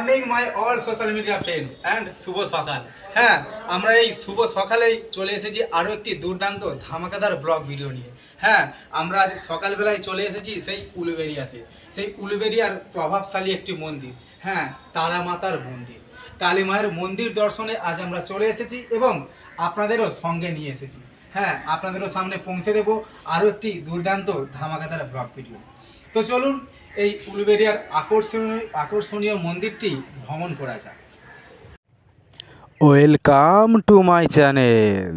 Morning my all social media friend and শুভ সকাল। হ্যাঁ আমরা এই শুভ সকালেই চলে এসেছি আরও একটি দুর্দান্ত ধামাকাদার ব্লগ ভিডিও নিয়ে। হ্যাঁ আমরা আজ সকালবেলায় চলে এসেছি সেই উলুবেরিয়াতে। সেই উলুবেরিয়ার প্রভাবশালী একটি মন্দির। হ্যাঁ তারা মাতার মন্দির। কালী মায়ের মন্দির দর্শনে আজ আমরা চলে এসেছি এবং আপনাদেরও সঙ্গে নিয়ে এসেছি। হ্যাঁ আপনাদেরও সামনে পৌঁছে দেবো আরও একটি দুর্দান্ত ধামাকাদার ব্লগ ভিডিও তো চলুন, এই উলুবেরিয়ার আকর্ষণীয় আকর্ষণীয় মন্দিরটি ভ্রমণ করা যাক। Welcome to my channel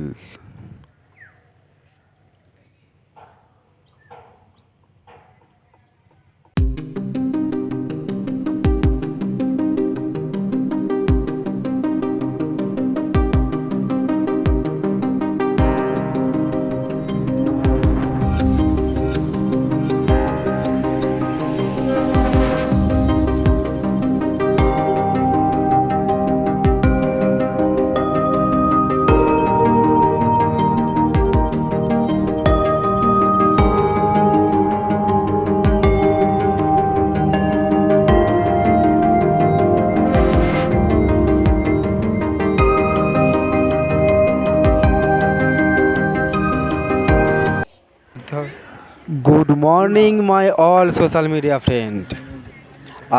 morning my all social media friend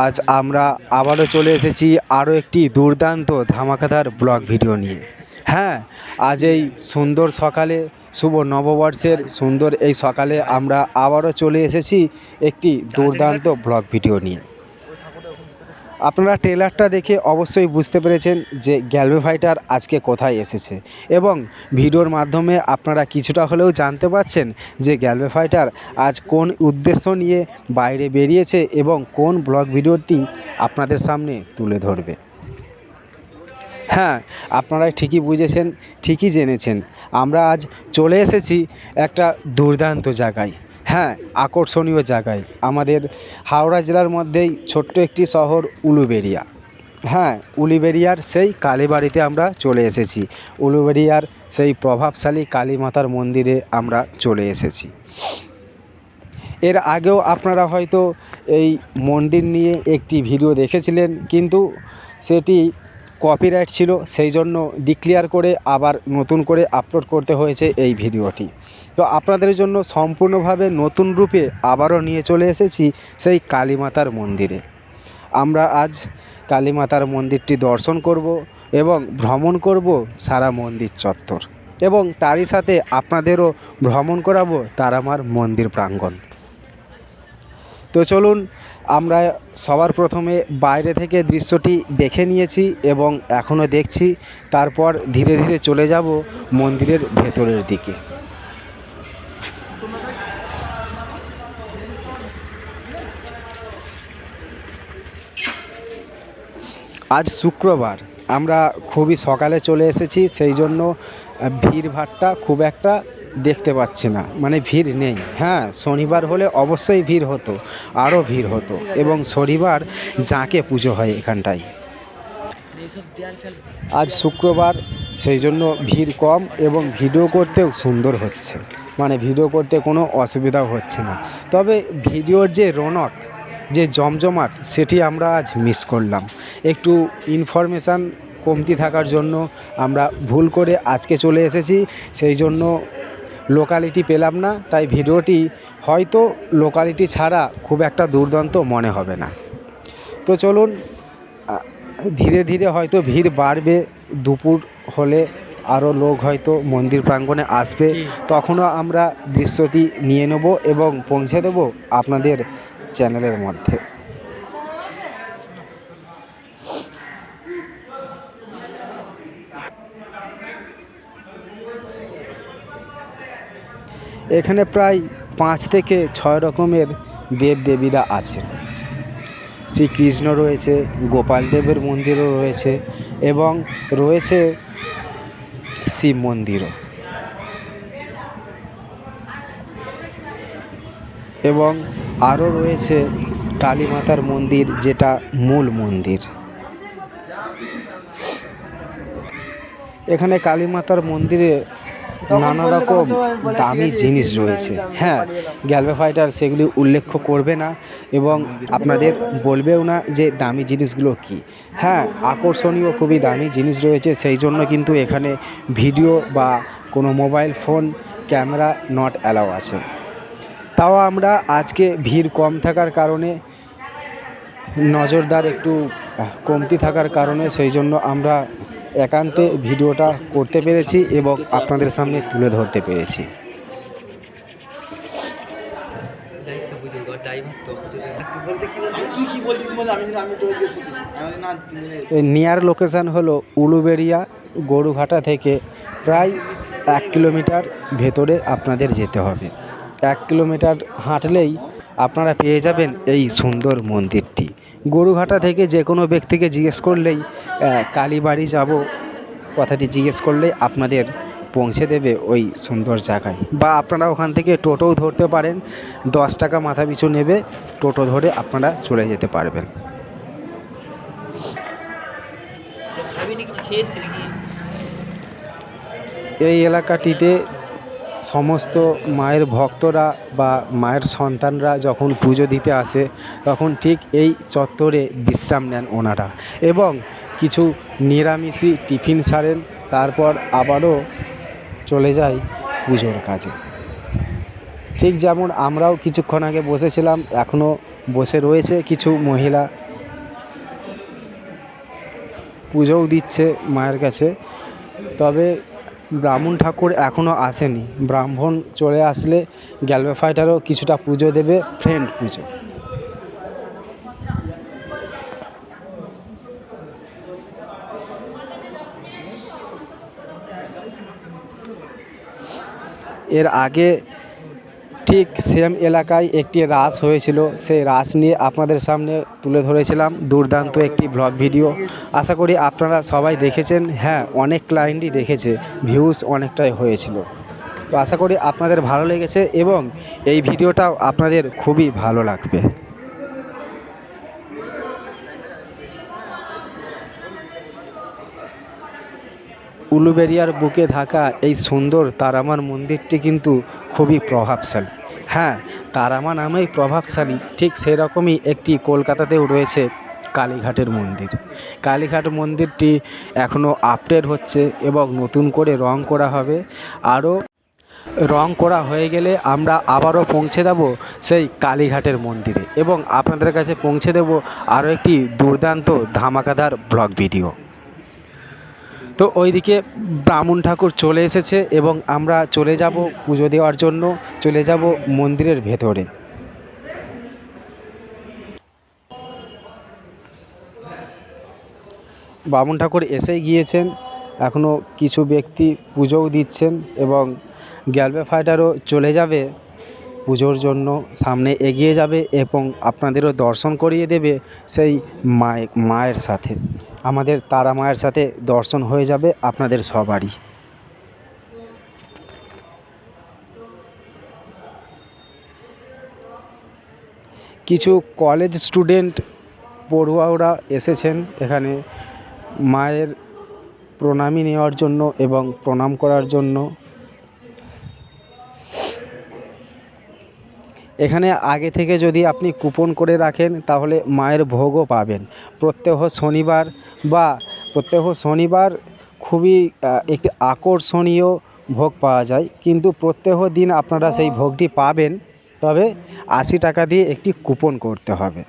আজ আমরা আবারও চলে এসেছি আরও একটি দুর্দান্ত ধামাকাদার ব্লগ ভিডিও নিয়ে। হ্যাঁ আজ এই সুন্দর সকালে, শুভ নববর্ষের সুন্দর এই সকালে আমরা আবারও চলে এসেছি একটি দুর্দান্ত ব্লগ ভিডিও নিয়ে। আপনারা ট্রেলারটা দেখে অবশ্যই বুঝতে পেরেছেন যে গ্যালভে ফাইটার আজকে কোথায় এসেছে এবং ভিডিওর মাধ্যমে আপনারা কিছুটা হলেও জানতে পারছেন যে গ্যালভে ফাইটার আজ কোন উদ্দেশ্য নিয়ে বাইরে বেরিয়েছে এবং কোন ব্লগ ভিডিওটি আপনাদের সামনে তুলে ধরবে। হ্যাঁ আপনারা ঠিকই বুঝেছেন, ঠিকই জেনেছেন। আমরা আজ চলে এসেছি একটা দুর্দান্ত জায়গায়। হ্যাঁ আকর্ষণীয় জায়গায়। আমাদের হাওড়া জেলার মধ্যেই ছোট্ট একটি শহর উলুবেরিয়া হ্যাঁ উলুবেরিয়ার সেই কালীবাড়িতে আমরা চলে এসেছি। উলুবেরিয়ার সেই প্রভাবশালী কালী মাতার মন্দিরে আমরা চলে এসেছি। এর আগেও আপনারা হয়তো এই মন্দির নিয়ে একটি ভিডিও দেখেছিলেন, কিন্তু সেটি কপিরাইট ছিল, সেই জন্য ডিক্লিয়ার করে আবার নতুন করে আপলোড করতে হয়েছে এই ভিডিওটি। তো আপনাদের জন্য সম্পূর্ণভাবে নতুন রূপে আবারও নিয়ে চলে এসেছি সেই কালীমাতার মন্দিরে। আমরা আজ কালীমাতার মন্দিরটি দর্শন করব এবং ভ্রমণ করব সারা মন্দির চত্বর। এবং তারই সাথে আপনাদেরও ভ্রমণ করাবো তারামার মন্দির প্রাঙ্গণ। তো চলুন আমরা সবার প্রথমে বাইরে থেকে দৃশ্যটি দেখে নিয়েছি এবং এখনও দেখছি। তারপর ধীরে ধীরে চলে যাব মন্দিরের ভেতরের দিকে। আজ শুক্রবার। আমরা খুবই সকালে চলে এসেছি সেই জন্য আহ, ভিড়ভাট্টা খুব একটা দেখতে পাচ্ছি না। মানে ভিড় নেই। হ্যাঁ শনিবার হলে অবশ্যই ভিড় হতো, আরও ভিড় হতো এবং শনিবার জাঁকে পুজো হয় এখানটায়। আজ শুক্রবার সেই জন্য ভিড় কম এবং ভিডিও করতেও সুন্দর হচ্ছে। মানে ভিডিও করতে কোনো অসুবিধাও হচ্ছে না। তবে ভিডিওর যে রনক, যে জমজমাট, সেটি আমরা আজ মিস করলাম। একটু ইনফরমেশান কমতি থাকার জন্য আমরা ভুল করে আজকে চলে এসেছি। সেই জন্য লোকালিটি পেলাম না তাই ভিডিওটি হয়তো লোকালিটি ছাড়া খুব একটা দুর্দান্ত মনে হবে না। তো চলুন ধীরে ধীরে হয়তো ভিড় বাড়বে দুপুর হলে আরও লোক হয়তো মন্দির প্রাঙ্গণে আসবে তখনও আমরা দৃশ্যটি নিয়ে নেব এবং পৌঁছে দেব আপনাদের চ্যানেলের মধ্যে। এখানে প্রায় পাঁচ থেকে ছয় রকমের দেব দেবীরা আছেন। শ্রীকৃষ্ণ রয়েছে গোপাল দেবের মন্দিরও রয়েছে এবং রয়েছে শিব মন্দিরও। এবং আরও রয়েছে কালী মাতার মন্দির, যেটা মূল মন্দির। এখানে কালী মাতার মন্দিরে নানা রকম দামি জিনিস রয়েছে। হ্যাঁ গ্যালভে ফাইটার সেগুলি উল্লেখ করবে না এবং আপনাদের বলবেও না যে দামি জিনিসগুলো কি। হ্যাঁ আকর্ষণীয় খুবই দামি জিনিস রয়েছে সেই জন্য কিন্তু এখানে ভিডিও বা কোনো mobile phone camera not allow আছে। তাও আমরা আজকে ভিড় কম থাকার কারণে নজরদার একটু কমতি থাকার কারণে সেই জন্য আমরা একান্তে ভিডিওটা করতে পেরেছি এবং আপনাদের সামনে তুলে ধরতে পেরেছি। নিয়ার লোকেশান হলো উলুবেরিয়া গরুঘাটা থেকে প্রায় এক কিলোমিটার ভেতরে আপনাদের যেতে হবে। এক কিলোমিটার হাঁটলেই আপনারা পেয়ে যাবেন এই সুন্দর মন্দিরটি গরুঘাটা থেকে যে কোনো ব্যক্তিকে জিজ্ঞেস করলেই কালীবাড়ি যাব। কথাটি জিজ্ঞেস করলেই আপনাদের পৌঁছে দেবে ওই সুন্দর জায়গায়। বা আপনারা ওখান থেকে টোটোও ধরতে পারেন দশ টাকা মাথা পিছু নেবে টোটো ধরে আপনারা চলে যেতে পারবেন। এই এলাকাটিতে সমস্ত মায়ের ভক্তরা বা মায়ের সন্তানরা যখন পুজো দিতে আসে, তখন ঠিক এই চত্বরে বিশ্রাম নেন ওনারা এবং কিছু নিরামিষই টিফিন সারেন, তারপর আবারও চলে যায় পুজোর কাজে। ঠিক যেমন আমরাও কিছুক্ষণ আগে বসেছিলাম, এখনও বসে রয়েছে কিছু মহিলা। পুজোও দিচ্ছে মায়ের কাছে। তবে ব্রাহ্মণ ঠাকুর এখনও আসেনি। ব্রাহ্মণ চলে আসলে গ্যালবেফাইটারও কিছুটা পুজো দেবে, ফ্রেন্ড পুজো। এর আগে ঠিক সেম এলাকায় একটি রাস হয়েছিল। সেই রাস নিয়ে আপনাদের সামনে তুলে ধরেছিলাম দুর্দান্ত একটি ব্লগ ভিডিও আশা করি আপনারা সবাই দেখেছেন। হ্যাঁ অনেক ক্লায়েন্টই দেখেছে। ভিউজ অনেকটাই হয়েছিল। তো আশা করি আপনাদের ভালো লেগেছে এবং এই ভিডিওটাও আপনাদের খুবই ভালো লাগবে। উলুবেরিয়ার বুকে থাকা এই সুন্দর তারামার মন্দিরটি কিন্তু খুবই প্রভাবশালী। হ্যাঁ তারামা নামেই প্রভাবশালী, ঠিক সেরকমই একটি কলকাতাতেও রয়েছে কালীঘাটের মন্দির। কালীঘাট মন্দিরটি এখনও আপডেট হচ্ছে এবং নতুন করে রং করা হবে। আরও রং করা হয়ে গেলে আমরা আবারও পৌঁছে দেব সেই কালীঘাটের মন্দিরে এবং আপনাদের কাছে পৌঁছে দেব আরও একটি দুর্দান্ত ধামাকাদার ব্লগ ভিডিও। তো ওইদিকে ব্রাহ্মণ ঠাকুর চলে এসেছে এবং আমরা চলে যাব পুজো দেওয়ার জন্য, চলে যাব মন্দিরের ভেতরে। বামুন ঠাকুর এসেই গিয়েছেন এখনও কিছু ব্যক্তি পুজোও দিচ্ছেন এবং গ্যালবে ফাইটারও চলে যাবে। পুজোর জন্য সামনে এগিয়ে যাবে এবং আপনাদেরও দর্শন করিয়ে দেবে সেই মায়ে, মায়ের সাথে। আমাদের তারা মায়ের সাথে দর্শন হয়ে যাবে আপনাদের সবারই। কিছু কলেজ স্টুডেন্ট পড়ুয়াওরা এসেছেন এখানে মায়ের প্রণামী নেওয়ার জন্য এবং প্রণাম করার জন্য। এখানে আগে থেকে যদি আপনি কুপন করে রাখেন, তাহলে মায়ের ভোগও পাবেন। প্রত্যহ শনিবার বা প্রত্যহ শনিবার খুবই একটি আকর্ষণীয় ভোগ পাওয়া যায়। কিন্তু প্রত্যহ দিন আপনারা সেই ভোগটি পাবেন। তবে আশি টাকা দিয়ে একটি কুপন করতে হবে।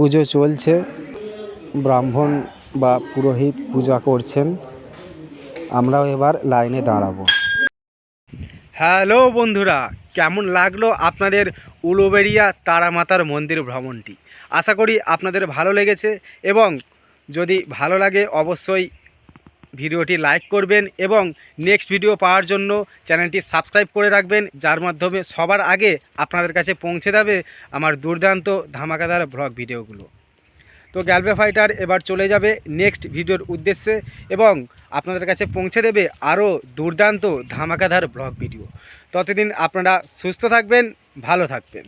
পুজো চলছে। ব্রাহ্মণ বা পুরোহিত পূজা করছেন। আমরাও এবার লাইনে দাঁড়াবো। হ্যালো বন্ধুরা, কেমন লাগল আপনাদের উলুবেড়িয়া তারামাতার মন্দির ভ্রমণটি? আশা করি আপনাদের ভালো লেগেছে এবং যদি ভালো লাগে অবশ্যই ভিডিওটি লাইক করবেন এবং নেক্সট ভিডিও পাওয়ার জন্য চ্যানেলটি সাবস্ক্রাইব করে রাখবেন, যার মাধ্যমে সবার আগে আপনাদের কাছে পৌঁছে যাবে আমার দুর্দান্ত ধামাকাদার ব্লগ ভিডিওগুলো। তো গ্যালবে ফাইটার এবার চলে যাবে নেক্সট ভিডিওর উদ্দেশ্যে এবং আপনাদের কাছে পৌঁছে দেবে আরও দুর্দান্ত ধামাকাধার ব্লগ ভিডিও। ততদিন আপনারা সুস্থ থাকবেন, ভালো থাকবেন।